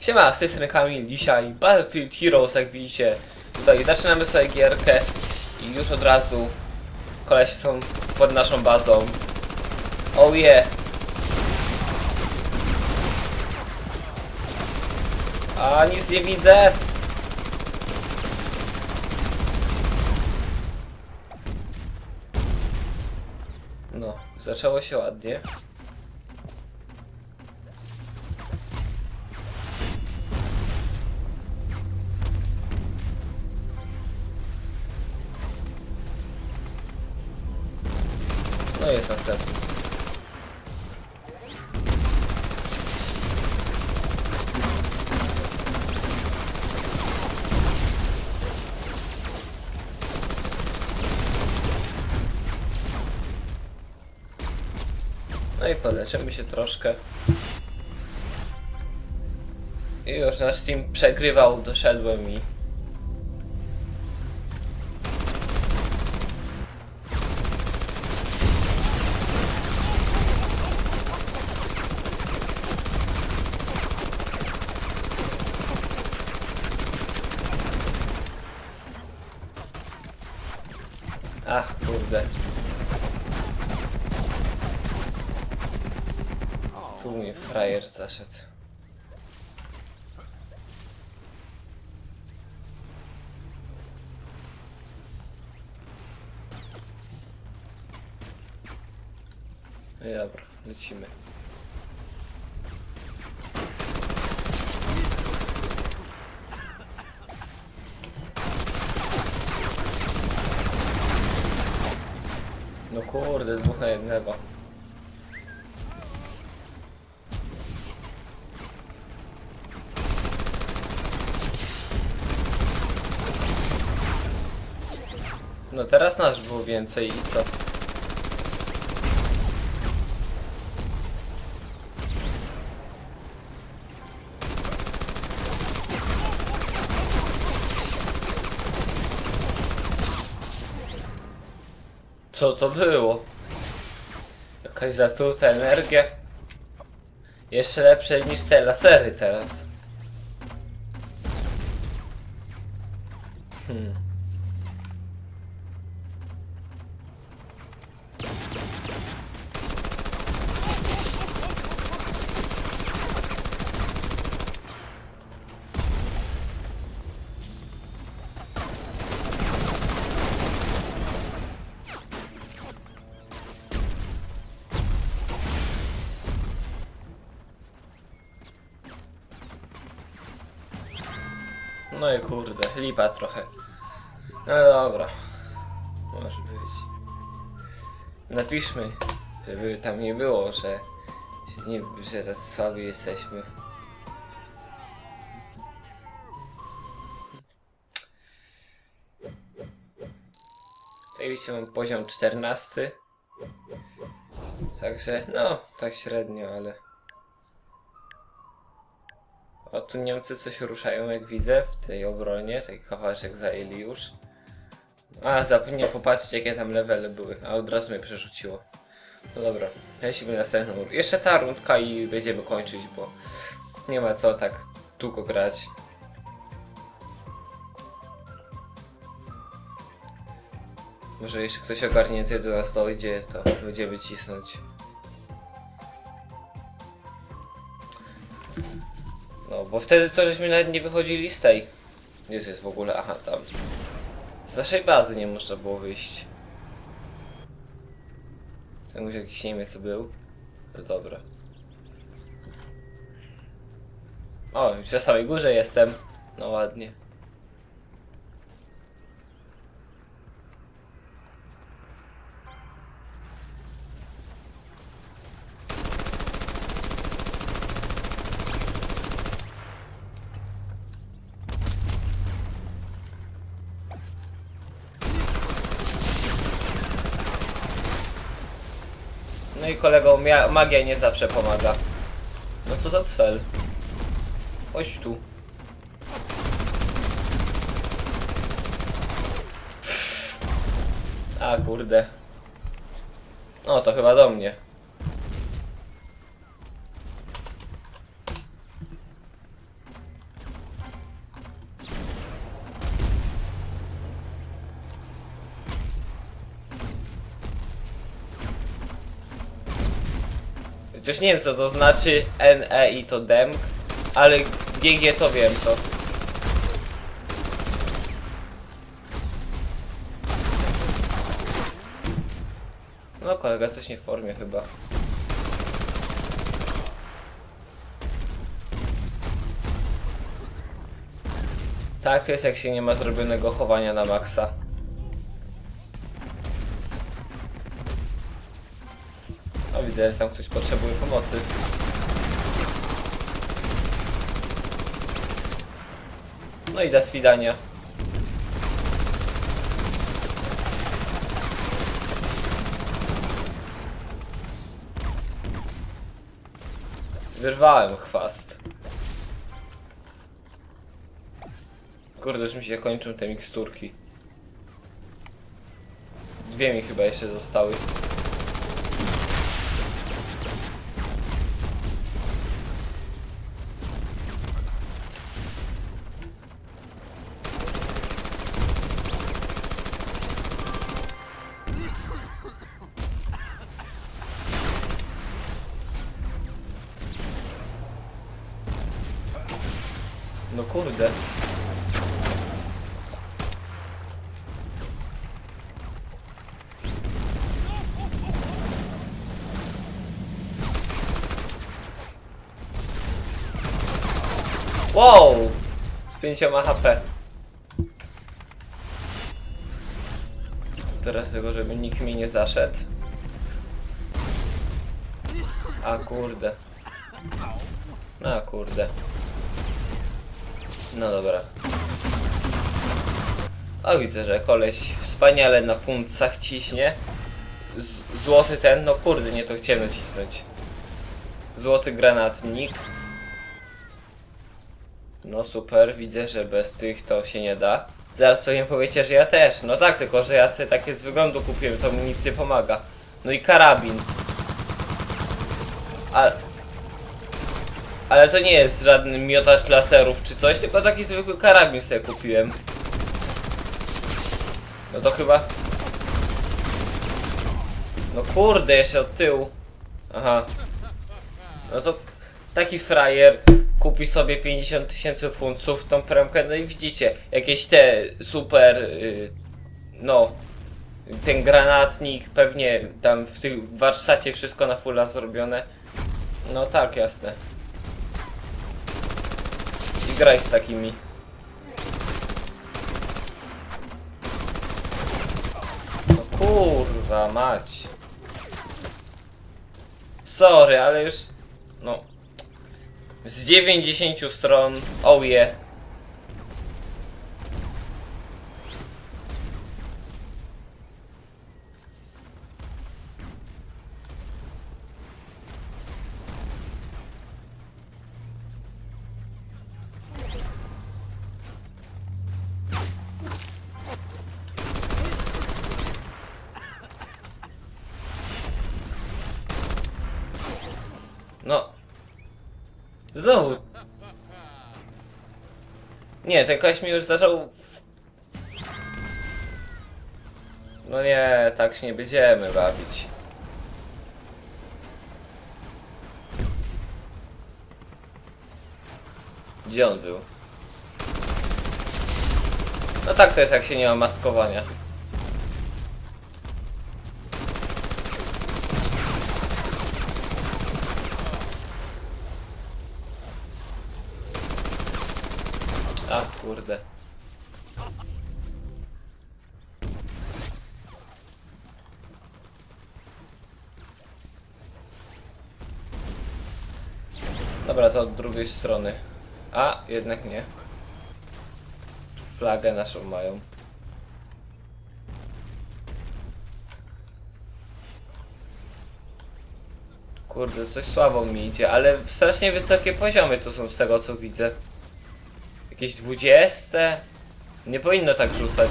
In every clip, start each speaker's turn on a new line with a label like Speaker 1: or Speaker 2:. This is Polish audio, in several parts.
Speaker 1: Siema, z tej strony Kamil, dzisiaj Battlefield Heroes, jak widzicie Tutaj zaczynamy sobie gierkę i już od razu Kolesi są pod naszą bazą. Oh yeah. A, nic nie widzę. No, zaczęło się ładnie Następny. No i poleczymy się troszkę. I już nasz team przegrywał, doszedłem i Ach, kurde. Tu mi frajer zaszedł. No i dobra, lecimy. No kurde, z dwóch na jednego. No teraz nas było więcej i co? Co to było? Jakaś zatruta energia? Jeszcze lepsze niż te lasery teraz. No i kurde, lipa trochę. No dobra. Może być. Napiszmy, żeby tam nie było, że, że, nie, że tacy słabi jesteśmy. Tutaj widzicie mam poziom 14. Także no, tak średnio, ale... O, tu Niemcy coś ruszają, jak widzę, w tej obronie. Taki kawałeczek zajęli już. A, zapomniałem popatrzeć, jakie tam levely były. A od razu mnie przerzuciło. No dobra, lecimy następną. rund- Jeszcze ta rundka i będziemy kończyć, bo nie ma co tak długo grać. Może jeszcze ktoś do nas dojdzie, to będziemy cisnąć. Bo wtedy co żeśmy nawet nie wychodzili z tej. Gdzie to jest w ogóle? Aha, tam. Z naszej bazy nie można było wyjść. Tam już jakiś Niemiec był. Ale dobra. O, już na samej górze jestem. No ładnie. No i kolego, magia nie zawsze pomaga. No co za cfel. Chodź tu. A kurde. No to chyba do mnie. Chociaż nie wiem co to znaczy NE i to demk, ale GG to wiem to. No kolega coś nie w formie chyba. Tak, to jest jak się nie ma zrobionego chowania na maksa. O widzę, że tam ktoś potrzebuje pomocy. No i do swidania. Wyrwałem chwast. Kurde, już mi się kończą te miksturki. Dwie mi chyba jeszcze zostały. Kurde. Wow! Z pięcioma HP. Teraz tego, żeby nikt mi nie zaszedł. A kurde. A kurde. No dobra. O widzę, że koleś wspaniale na funcach ciśnie. Z złoty ten, no kurde, nie to chciałem nacisnąć. Złoty granatnik. No super, widzę, że bez tych to się nie da. Zaraz pewnie powiecie, że ja też. No tak, tylko że ja sobie takie z wyglądu kupiłem, to mi nic nie pomaga. No i karabin. Ale... Ale to nie jest żadny miotacz laserów czy coś, tylko taki zwykły karabin sobie kupiłem. No to chyba... No kurde, jeszcze od tyłu. Aha. No to taki frajer kupi sobie 50 tysięcy funtów tą premkę, no i widzicie, jakieś te super, y, no, ten granatnik, pewnie tam w tym warsztacie wszystko na fulla zrobione. No tak, jasne. Graj z takimi. No kurwa mać. Sorry, ale już... No... Z 90 stron, oh yeah. No. Znowu. Nie, ten koleś mi już zaczął... No nie, tak się nie będziemy bawić. Gdzie on był? No tak to jest jak się nie ma maskowania. A kurde. Dobra, to od drugiej strony. A, jednak nie. Flagę naszą mają. Kurde, coś słabo mi idzie, ale strasznie wysokie poziomy tu są z tego co widzę. Jakieś 20? Nie powinno tak rzucać.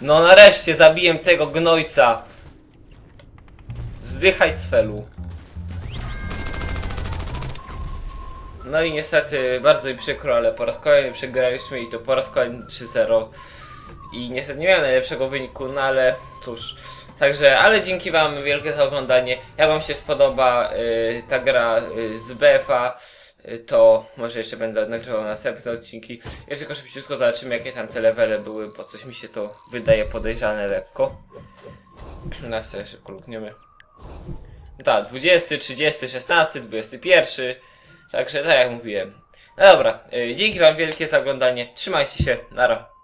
Speaker 1: No nareszcie zabiłem tego gnojca. Zdychaj cfelu. No i niestety bardzo mi przykro, ale po raz kolejny przegraliśmy i to po raz kolejny 3-0. i niestety nie miałem najlepszego wyniku, no ale cóż. Także, ale dzięki wam wielkie za oglądanie. Jak wam się spodoba y, ta gra y, z BFA, y, to może jeszcze będę nagrywał następne odcinki. Jeszcze tylko szybciutko zobaczymy jakie tam te levele były, bo coś mi się to wydaje podejrzane lekko. Na sobie szybko lukniemy. Tak, 20, 30, 16, 21. Także tak jak mówiłem. No dobra, y, dzięki wam wielkie za oglądanie. Trzymajcie się, nara.